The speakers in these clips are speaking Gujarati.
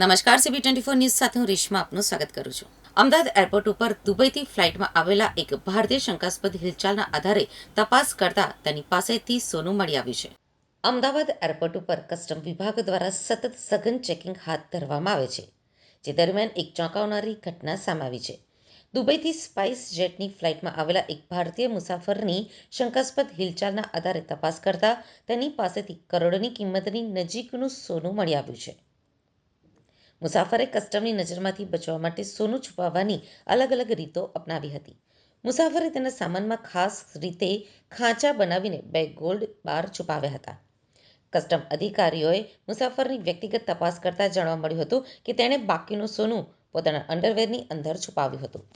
નમસ્કાર સીબી ટ્વેન્ટી ફોર ન્યૂઝ સાથે હું રેશમા આપનું સ્વાગત કરું છું. અમદાવાદ એરપોર્ટ ઉપર દુબઈથી ફ્લાઇટમાં આવેલા એક ભારતીય શંકાસ્પદ હિલચાલના આધારે તપાસ કરતા તેની પાસેથી સોનું મળી આવ્યું છે. અમદાવાદ એરપોર્ટ ઉપર કસ્ટમ વિભાગ દ્વારા સતત સઘન ચેકિંગ હાથ ધરવામાં આવે છે, જે દરમિયાન એક ચોંકાવનારી ઘટના સામે આવી છે. દુબઈથી સ્પાઇસ જેટની ફ્લાઇટમાં આવેલા એક ભારતીય મુસાફરની શંકાસ્પદ હિલચાલના આધારે તપાસ કરતા તેની પાસેથી કરોડોની કિંમતની નજીકનું સોનું મળી આવ્યું છે. મુસાફરે કસ્ટમની નજરમાંથી બચવા માટે સોનું છુપાવવાની અલગ અલગ રીતો અપનાવી હતી. મુસાફરે તેના સામાનમાં ખાસ રીતે ખાંચા બનાવીને બે ગોલ્ડ બાર છુપાવ્યા હતા. કસ્ટમ અધિકારીઓએ મુસાફરની વ્યક્તિગત તપાસ કરતા જાણવા મળ્યું હતું કે તેણે બાકીનું સોનું પોતાના અંડરવેરની અંદર છુપાવ્યું હતું.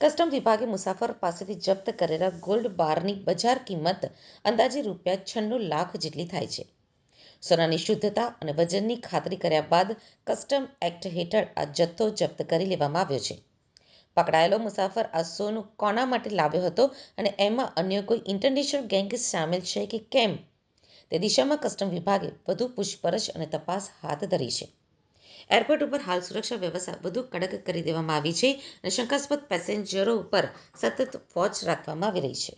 કસ્ટમ વિભાગે મુસાફર પાસેથી જપ્ત કરેલા ગોલ્ડ બારની બજાર કિંમત અંદાજે રૂપિયા છન્નું લાખ જેટલી થાય છે. સોનાની શુદ્ધતા અને વજનની ખાતરી કર્યા બાદ કસ્ટમ એક્ટ હેઠળ આ જથ્થો જપ્ત કરી લેવામાં આવ્યો છે. પકડાયેલો મુસાફર આ સોનું કોના માટે લાવ્યો હતો અને એમાં અન્ય કોઈ ઇન્ટરનેશનલ ગેંગ સામેલ છે કે કેમ? તે દિશામાં કસ્ટમ વિભાગે વધુ પૂછપરછ અને તપાસ હાથ ધરી છે. એરપોર્ટ ઉપર હાલ સુરક્ષા વ્યવસ્થા વધુ કડક કરી દેવામાં આવી છે અને શંકાસ્પદ પેસેન્જરો ઉપર સતત વોચ રાખવામાં આવી રહી છે.